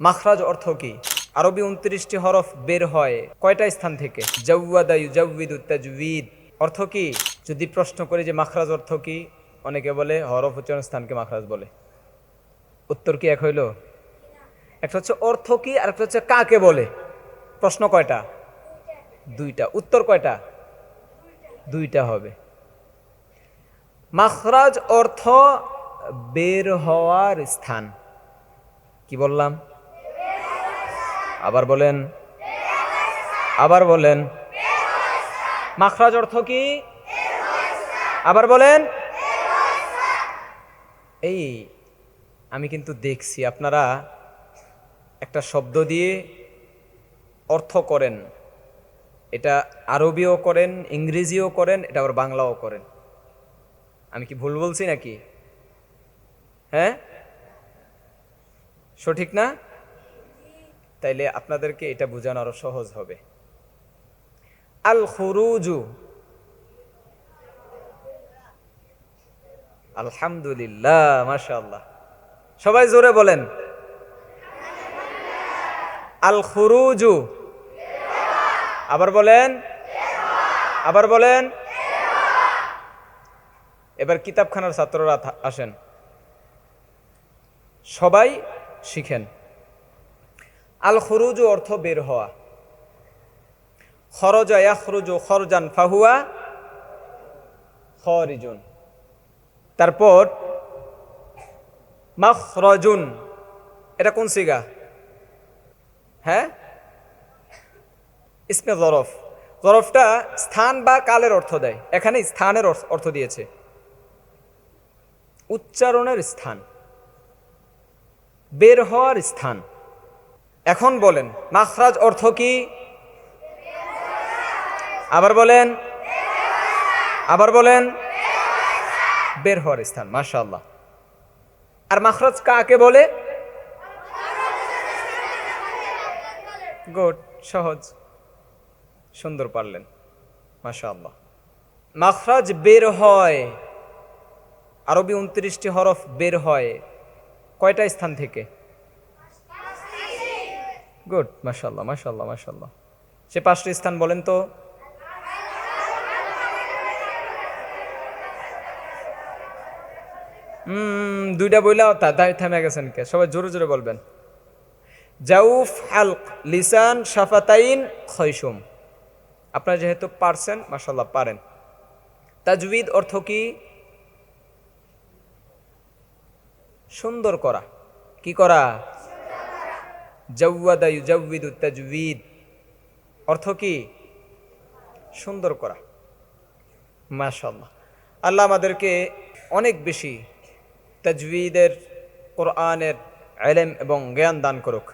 মাখরাজ অর্থ কি? আরবি উনত্রিশটি হরফ বের হয় কয়টা স্থান থেকে? অর্থ কি? যদি প্রশ্ন করি যে মাখরাজ অর্থ কি, অনেকে বলে হরফ উচ্চারণ স্থানকে মাখরাজ বলে। উত্তর কি এক হইল? একটা হচ্ছে অর্থ কি, আর একটা হচ্ছে কাকে বলে? প্রশ্ন কয়টা? দুইটা। উত্তর কয়টা? দুইটা হবে। মাখরাজ অর্থ বের হওয়ার স্থান। কি বললাম? আবার বলেন আবার বলেন, মাখরাজ অর্থ কি? আবার বলেন, এই আমি কিন্তু দেখছি আপনারা একটা শব্দ দিয়ে অর্থ করেন। এটা আরবিও করেন, ইংরেজিও করেন, এটা আবার বাংলাও করেন। আমি কি ভুল বলছি নাকি? হ্যাঁ? সঠিক না? তাইলে আপনাদেরকে এটা বোঝানো আরও সহজ হবে। আল খুরুজু। আলহামদুলিল্লাহ, মাশাআল্লাহ। সবাই জোরে বলেন। আল খুরুজু। আবার বলেন। আবার বলেন। এবার কিতাবখানার ছাত্ররা আসেন। সবাই শিখেন। আল খরুজু অর্থ বের হওয়া। খরজা ইয়াখরুজু খরজান ফাহুয়া খরিজুন। তারপর, মাখরজুন, এটা কোন সিগা? হ্যাঁ? ইসমে জরফ জরফটা স্থান বা কালের অর্থ দেয়। এখানে স্থানের অর্থ- অর্থ দিয়েছে। উচ্চারণের স্থান। বের হওয়ার স্থান। এখন বলেন, মাখরাজ অর্থ কি? আবার বলেন আবার বলেন, বের হওয়ার স্থান, মাশাআল্লাহ। আর মাখরাজ কাকে বলে? গুড, সহজ, সুন্দর পারলেন, মাশাআল্লাহ। মাখরাজ বের হয়, আরবি উনত্রিশটি হরফ বের হয়, কয়টা স্থান থেকে? গুড মাশাল্লাহ মাশাল্লাহ মাশাল্লাহ সে পাঁচটি স্থান বলেন তো? দুইটা বইলাও তা তাই থেমে গেছেন কে? সবাই জোরে জোরে বলবেন। জাউফ হালক লিসান সাফাতাইন খৈসুম আপনারা যেহেতু পারছেন মাশাল্লাহ পারেন। তাজবিদ অর্থ কি? সুন্দর করা। কি করা? জাউওয়াদা ইউজাউবিদু তাজবিদ অর্থ কি? সুন্দর করা। মাশাল্লাহ আল্লাহ আমাদেরকে অনেক বেশি তাজবিদের কোরআনের এলেম এবং জ্ঞান দান করুক।